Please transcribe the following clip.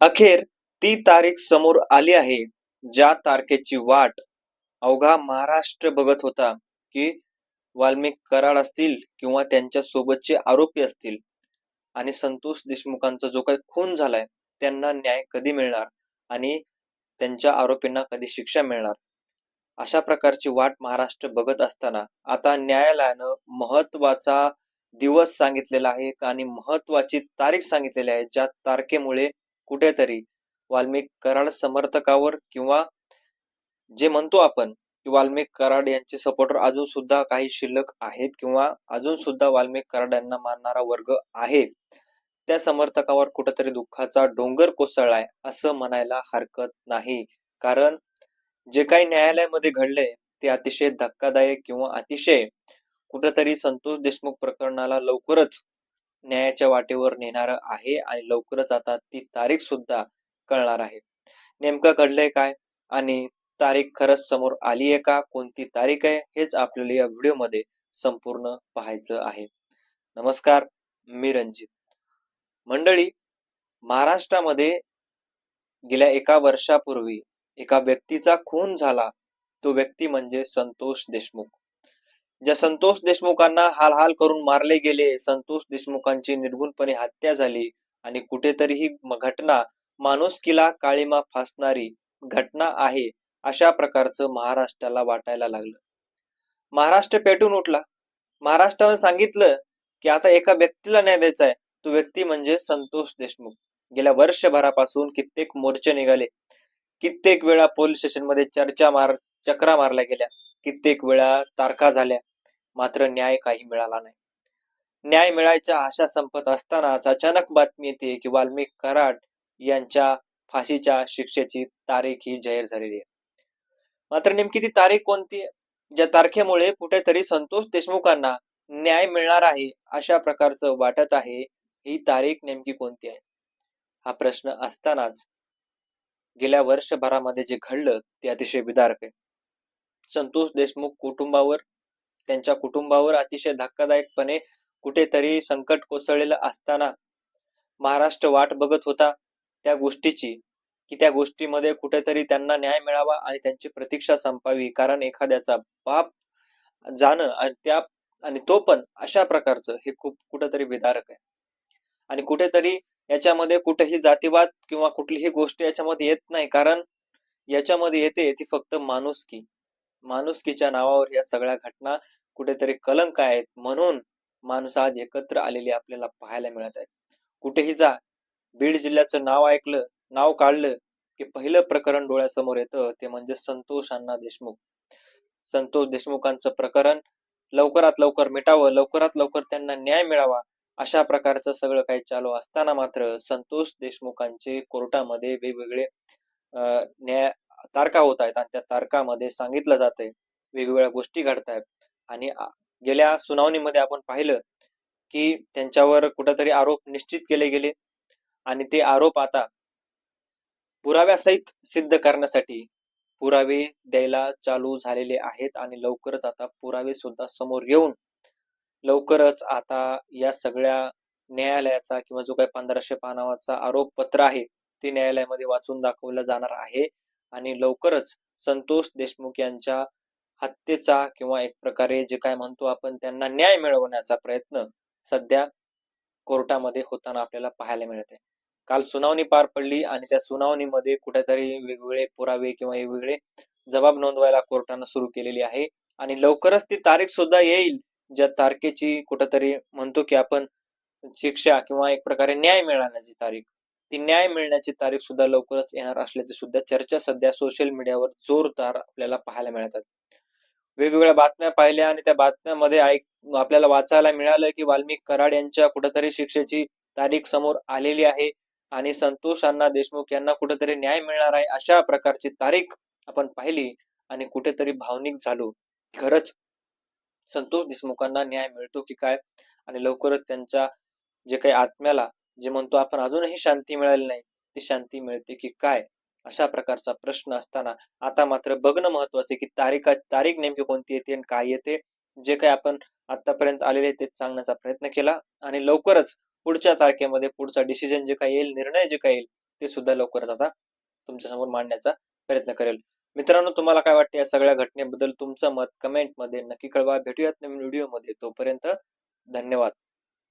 अखेर ती तारीख समोर आली आहे. ज्या तारखेची वाट अवघा महाराष्ट्र बघत होता की वाल्मिक कराड असतील किंवा त्यांच्या सोबतचे आरोपी असतील आणि संतोष देशमुखांचा जो काही खून झालाय त्यांना न्याय कधी मिळणार आणि त्यांच्या आरोपींना कधी शिक्षा मिळणार? अशा प्रकारची वाट महाराष्ट्र बघत असताना आता न्यायालयानं महत्त्वाचा दिवस सांगितलेला आहे आणि महत्वाची तारीख सांगितलेली आहे ज्या तारखेमुळे कुठेतरी वाल्मिक कराड समर्थकावर किंवा जे म्हणतो आपण की वाल्मिक कराड यांचे सपोर्टर अजून सुद्धा काही शिल्लक आहेत किंवा अजून सुद्धा वाल्मिक कराड यांना मानणारा वर्ग आहे. त्या समर्थकावर कुठेतरी दुःखाचा डोंगर कोसळलाय असं म्हणायला हरकत नाही. कारण जे काही न्यायालयामध्ये घडले ते अतिशय धक्कादायक किंवा अतिशय कुठेतरी संतोष देशमुख प्रकरणाला लवकरच न्यायाच्या वाटेवर नेणार आहे आणि लवकरच आता ती तारीख सुद्धा कळणार आहे. नेमकं घडलंय काय? आणि तारीख खरंच समोर आली आहे का? कोणती तारीख आहे? हेच आपल्याला या व्हिडिओमध्ये संपूर्ण पाहायचं आहे. नमस्कार मी रंजित मंडळी महाराष्ट्रामध्ये गेल्या एका वर्षापूर्वी एका व्यक्तीचा खून झाला. तो व्यक्ती म्हणजे संतोष देशमुख. ज्या संतोष देशमुखांना हाल हाल करून मारले गेले संतोष देशमुखांची निर्गुणपणे हत्या झाली आणि कुठेतरी ही घटना माणुसकीला काळीमा फासणारी घटना आहे अशा प्रकारचं महाराष्ट्राला वाटायला लागलं. महाराष्ट्र पेटून उठला. महाराष्ट्रानं सांगितलं की आता एका व्यक्तीला न्याय द्यायचा आहे. तो व्यक्ती म्हणजे संतोष देशमुख. गेल्या वर्षभरापासून कित्येक मोर्चे निघाले. कित्येक वेळा पोलीस स्टेशनमध्ये चर्चा मार चक्रा मारल्या गेल्या. कित्येक वेळा तारखा झाल्या. मात्र न्याय काही मिळाला नाही. न्याय मिळायच्या आशा संपत असतानाच अचानक बातमी येते की वाल्मिक कराड यांच्या फाशीच्या शिक्षेची तारीख ही जाहीर झालेली आहे. मात्र नेमकी ती तारीख कोणती? ज्या तारखेमुळे कुठेतरी संतोष देशमुखांना न्याय मिळणार आहे अशा प्रकारचं वाटत आहे ही तारीख नेमकी कोणती आहे? हा प्रश्न असतानाच गेल्या वर्षभरामध्ये जे घडलं ते अतिशय विदारक आहे. संतोष देशमुख कुटुंबावर त्यांच्या कुटुंबावर अतिशय धक्कादायकपणे कुठेतरी संकट कोसळलेलं असताना महाराष्ट्र वाट बघत होता त्या गोष्टीची की त्या गोष्टीमध्ये कुठेतरी त्यांना न्याय मिळावा आणि त्यांची प्रतीक्षा संपावी. कारण एखाद्याचा बाप जाणं आणि त्या आणि तो पण अशा प्रकारचं हे खूप कुठेतरी विदारक आहे. आणि कुठेतरी याच्यामध्ये कुठेही जातीवाद किंवा कुठलीही गोष्ट याच्यामध्ये येत नाही. कारण याच्यामध्ये येते ती फक्त माणुसकी. माणुसकीच्या नावावर या सगळ्या घटना कुठेतरी कलंक आहेत म्हणून माणसं आज एकत्र आलेली आपल्याला पाहायला मिळत आहेत. कुठेही जा. बीड जिल्ह्याचं नाव ऐकलं नाव काढलं की पहिलं प्रकरण डोळ्यासमोर येतं ते म्हणजे संतोष अण्णा देशमुख. संतोष देशमुखांचं प्रकरण लवकरात लवकर मिटावं लवकरात लवकर त्यांना न्याय मिळावा अशा प्रकारचं सगळं काही चालू असताना मात्र संतोष देशमुखांचे कोर्टामध्ये वेगवेगळे अं, न्याय तारखा होत आहेत आणि त्या तारखामध्ये सांगितलं जात आहे वेगवेगळ्या गोष्टी घडत आहेत आणि गेल्या सुनावणीमध्ये आपण पाहिलं की त्यांच्यावर कुठेतरी आरोप निश्चित केले गेले. आणि ते आरोप आता पुराव्यासहित सिद्ध करण्यासाठी पुरावे द्यायला चालू झालेले आहेत आणि लवकरच आता पुरावे सुद्धा समोर येऊन लवकरच आता या सगळ्या न्यायालयाचा किंवा जो काही पंधराशे पानावाचा आरोप पत्र आहे ते न्यायालयामध्ये वाचून दाखवलं जाणार आहे. आणि लवकरच संतोष देशमुख यांच्या हत्येचा किंवा एक प्रकारे जे काय म्हणतो आपण त्यांना न्याय मिळवण्याचा प्रयत्न सध्या कोर्टामध्ये होताना आपल्याला पाहायला मिळते काल सुनावणी पार पडली आणि त्या सुनावणीमध्ये कुठेतरी वेगवेगळे पुरावे किंवा वेगवेगळे जबाब नोंदवायला कोर्टानं सुरू केलेली आहे आणि लवकरच ती तारीख सुद्धा येईल. ज्या तारखेची कुठेतरी म्हणतो की आपण शिक्षा किंवा एक प्रकारे न्याय मिळण्याची तारीख ती न्याय मिळण्याची तारीख सुद्धा लवकरच येणार असल्याची सुद्धा चर्चा सध्या सोशल मीडियावर जोरदार आपल्याला पाहायला मिळतात. वेगवेगळ्या बातम्या पाहिल्या आणि त्या बातम्यामध्ये ऐक आपल्याला वाचायला मिळालं की वाल्मिक कराड यांच्या कुठेतरी शिक्षेची तारीख समोर आलेली आहे आणि संतोष अण्णा देशमुख यांना कुठेतरी न्याय मिळणार आहे अशा प्रकारची तारीख आपण पाहिली आणि कुठेतरी भावनिक झालो. खरंच संतोष देशमुखांना न्याय मिळतो की काय? आणि लवकरच त्यांच्या जे काही आत्म्याला जे म्हणतो आपण अजूनही शांती मिळाली नाही ती शांती मिळते की काय? अशा प्रकारचा प्रश्न असताना आता मात्र बघणं महत्वाचं आहे की तारीख तारीख नेमकी कोणती येते आणि काय येते? जे काही आपण आतापर्यंत आलेले ते सांगण्याचा प्रयत्न केला आणि लवकरच पुढच्या तारखेमध्ये पुढचा डिसिजन जे काही येईल निर्णय जे काही येईल ते सुद्धा लवकरच आता तुमच्यासमोर मांडण्याचा प्रयत्न करेल. मित्रांनो तुम्हाला काय वाटते या सगळ्या घटनेबद्दल तुमचं मत कमेंटमध्ये नक्की कळवा. भेटूयात नवीन व्हिडिओमध्ये तोपर्यंत धन्यवाद.